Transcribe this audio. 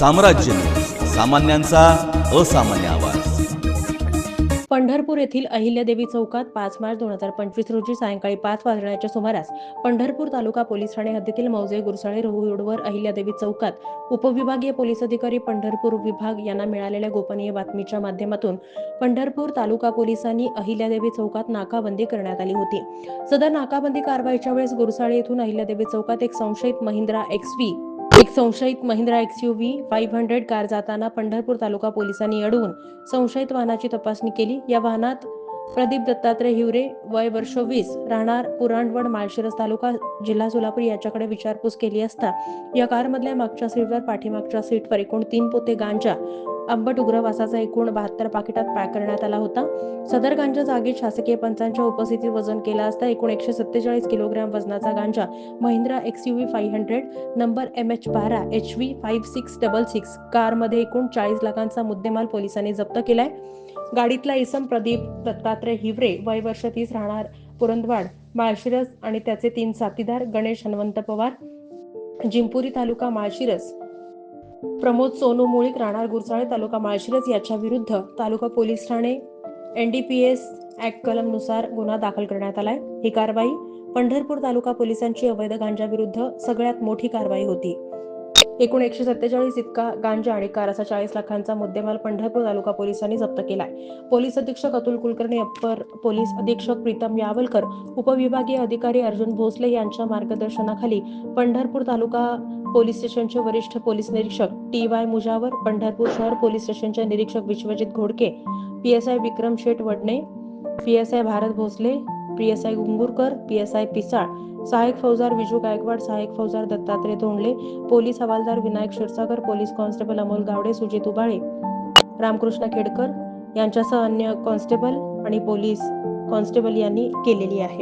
साम्राज्य. सामान्यांचा असामान्य आवाज. पंढरपूर येथील अहिल्यादेवी चौकात पाच मार्च दोन हजार पंचवीस रोजी सायंकाळी पाच वाजण्याच्या सुमारास पंढरपूर तालुका पोलीस ठाणे हद्दीतील मौजे गुरसाळे रोडवर अहिल्यादेवी चौकात उपविभागीय पोलीस अधिकारी पंढरपूर विभाग यांना मिळालेल्या गोपनीय बातमीच्या माध्यमातून पंढरपूर तालुका पोलिसांनी अहिल्यादेवी चौकात नाकाबंदी करण्यात आली होती. सदर नाकाबंदी कारवाईच्या वेळेस गुरसाळे येथून अहिल्यादेवी चौकात एक संशयित महिंद्रा एक्स व्ही एक संशयित Mahindra X U V five hundred car जाताना पंढरपूर तालुका पोलिसांनी अडवून संशयित वाहनाची तपासणी केली. या वाहनात प्रदीप दत्तात्रय हिवरे वय वर्ष वीस राहणार पुराणवड माळशिरस तालुका जिल्हा सोलापूर याच्याकडे विचारपूस केली असता या कारमधल्या मागच्या सीटवर पाठीमागच्या सीटवर एकूण तीन पोते गांजा आंबट उग्रवासाचा एकूण बहात्तर पाकिटात पॅक करण्यात आला होता. सदर गांजा जागी शासकीय पंचांच्या उपस्थितीत वजन केला असता एकूण एकशे सत्तेचाळीस किलोग्रॅम वजनाचा गांजा Mahindra X U V five hundred number M H बारा H V five six double six कारमध्ये एकूण चाळीस लाखांचा मुद्देमाल पोलिसांनी जप्त केलाय. गाडीतला इसम प्रदीप दत्तात्रय हिवरे वय वर्ष तीस राहणार पुरंदवाड माळशिरस आणि त्याचे तीन साथीदार गणेश हनुमंत पवार जिंपुरी तालुका माळशिरस प्रमोद सोनू मुळीक राहणार गुरसाळे तालुका माळशिरस याच्या विरुद्ध तालुका पोलीस ठाणे. एनडीपीएस ऍक्ट कलमनुसार गुन्हा दाखल करण्यात आलाय. ही कारवाई पंढरपूर तालुका पोलिसांची अवैध गांजा विरुद्ध सगळ्यात मोठी कारवाई होती. एकूण एकशे सत्तेचाळीस इतका गांजा आणि कार असा चाळीस लाखांचा मुद्देमाल पंढरपूर तालुका पोलिसांनी जप्त केलाय. पोलीस अधीक्षक अतुल कुलकर्णी अप्पर पोलीस अधीक्षक प्रीतम यावलकर उपविभागीय अधिकारी अर्जुन भोसले यांच्या मार्गदर्शनाखाली पंढरपूर तालुका पोलीस स्टेशनचे वरिष्ठ पोलीस निरीक्षक टी वाय मुजावर पंढरपूर शहर पोलीस स्टेशनचे निरीक्षक Vishwajit Ghodke P S I Vikram Sheth Wadne P S I Bharat Bhosale P S I Gungurkar P S I Pisal सहाय्यक फौजदार विजू गायकवाड सहाय्यक फौजदार दत्तात्रय धोंडले पोलीस हवालदार विनायक क्षीरसागर पोलीस कॉन्स्टेबल अमोल गावडे सुजित उबाळे रामकृष्ण खेडकर यांच्यासह अन्य कॉन्स्टेबल आणि पोलीस कॉन्स्टेबल यांनी केलेली आहे.